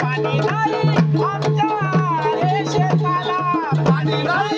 पाणी नाही आमच्या शेताला पाणी नाही.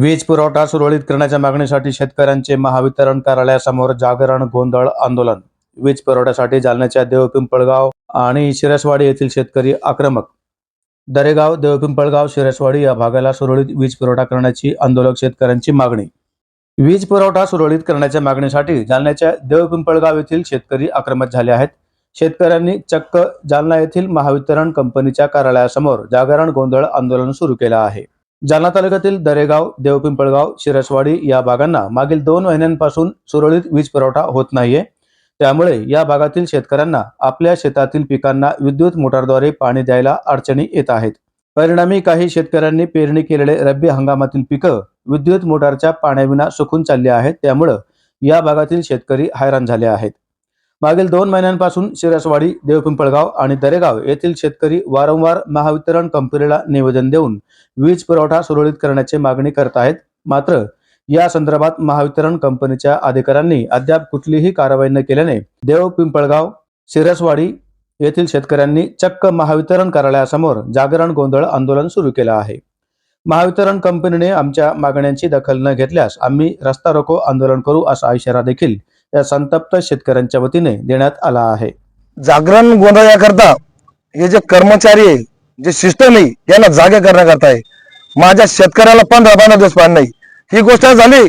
वीज पुरवठा सुरळीत करण्याच्या मागणीसाठी शेतकऱ्यांचे महावितरण कार्यालयासमोर जागरण गोंधळ आंदोलन. वीज पुरवठ्यासाठी जालन्याच्या देवपिंपळगाव आणि शिरसवाडी येथील शेतकरी आक्रमक. दरेगाव देवपिंपळगाव शिरसवाडी या भागाला सुरळीत वीज पुरवठा करण्याची आंदोलक शेतकऱ्यांची मागणी. वीज पुरवठा सुरळीत करण्याच्या मागणीसाठी जालन्याच्या देवपिंपळगाव येथील शेतकरी आक्रमक झाले आहेत. शेतकऱ्यांनी चक्क जालना येथील महावितरण कंपनीच्या कार्यालयासमोर जागरण गोंधळ आंदोलन सुरू केलं आहे. जालना तालुक्यातील दरेगाव देवपिंपळगाव शिरसवाडी या भागांना मागील दोन महिन्यांपासून सुरळीत वीज पुरवठा होत नाहीये. त्यामुळे या भागातील शेतकऱ्यांना आपल्या शेतातील पिकांना विद्युत मोटारद्वारे पाणी द्यायला अडचणी येत आहेत. परिणामी काही शेतकऱ्यांनी पेरणी केलेले रब्बी हंगामातील पिकं विद्युत मोटारच्या पाण्याविना सुकून चालली आहेत. त्यामुळं या भागातील शेतकरी हैराण झाले आहेत. मागील दोन महिन्यांपासून शिरसवाडी देवपिंपळगाव आणि दरेगाव येथील शेतकरी वारंवार महावितरण कंपनीला निवेदन देऊन वीज पुरवठा सुरळीत करण्याची मागणी करत आहेत. मात्र या संदर्भात महावितरण कंपनीच्या अधिकाऱ्यांनी अद्याप कुठलीही कारवाई न केल्याने देवपिंपळगाव शिरसवाडी येथील शेतकऱ्यांनी चक्क महावितरण कार्यालयासमोर जागरण गोंधळ आंदोलन सुरू केलं आहे. महावितरण कंपनीने आमच्या मागण्यांची दखल न घेतल्यास आम्ही रस्ता रोको आंदोलन करू असा इशारा देखील या संतप्त शेतकऱ्यांच्या वतीने देण्यात आला आहे. जागरण गोंधळाकरता हे जे कर्मचारी आहे जे सिस्टम आहे यांना जागे करण्याकरता आहे. माझ्या शेतकऱ्याला पंधरा पंधरा दिवस पाणी नाही. ही गोष्ट झाली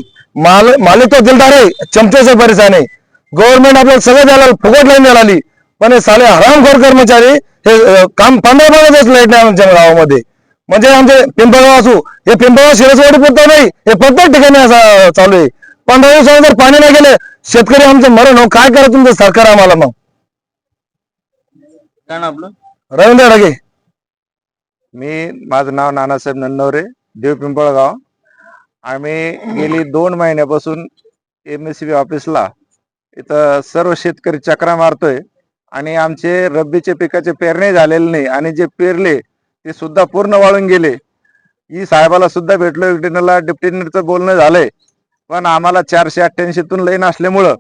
माल मालिक तो दिलदार आहे चमचेचे परेशान आहे. गव्हर्नमेंट आपल्याला सगळं द्यायला फुकट लाईन मिळाली पण हे साले हरामखोर कर्मचारी हे काम पंधरा पंधरा दिवस लाइट नाही आमच्या गावामध्ये. म्हणजे आमचे पिंपळगाव असू हे पिंपळगाव शिरसवाडी पुरतं नाही हे प्रत्येक ठिकाणी असं चालू आहे. पंधरा दिवसाला जर पाणी नाही गेले. शेतकरी आमचं मरण हो. काय करा तुमचं सरकार आम्हाला मग? काय ना आपलं? रवींद्र ढगे. मी माझं नाव नानासाहेब नन्नवरे देव पिंपळगाव. आम्ही गेली दोन महिन्यापासून एम एस बी ऑफिसला इथं सर्व शेतकरी चक्रा मारतोय. आणि आमचे रब्बीचे पिकाचे पेरणे झालेले नाही. आणि जे पेरले ते सुद्धा पूर्ण वाळून गेले. ई साहेबाला सुद्धा भेटलो. डिप्टीनरचं बोलणं झालंय. पण आम्हाला चारशे अठ्ठ्याऐंशीतून लाईन असल्यामुळं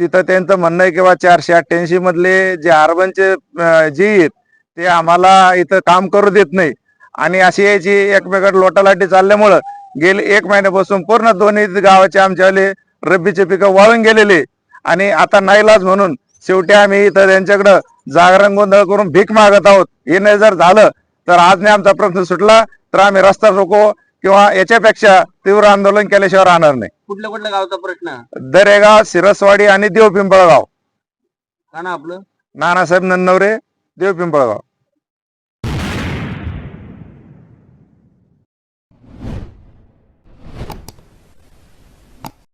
तिथं त्यांचं म्हणणं आहे किंवा चारशे अठ्ठ्याऐंशी मधले जे अर्बनचे जी जे आहेत ते आम्हाला इथं काम करू देत नाही. आणि अशी याची एकमेकात लोटालाटी चालल्यामुळं गेले एक महिन्यापासून पूर्ण दोन्ही गावाचे आमच्यावाले रब्बीचे पिकं वाळून गेलेले. आणि आता नाईलाज म्हणून शेवटी आम्ही इथं त्यांच्याकडं जागरण गोंधळ करून भीक मागत आहोत. हे नाही जर झालं तर आज नाही आमचा प्रश्न सुटला तर आम्ही रस्ता रोको किंवा याच्यापेक्षा तीव्र आंदोलन केल्याशिवाय राहणार नाही. कुठल्या कुठल्या गावचा प्रश्न? दरेगाव सिरसवाडी आणि देव पिंपळगाव का ना आपलं? नानासाहेब नन्नवरे देव पिंपळगाव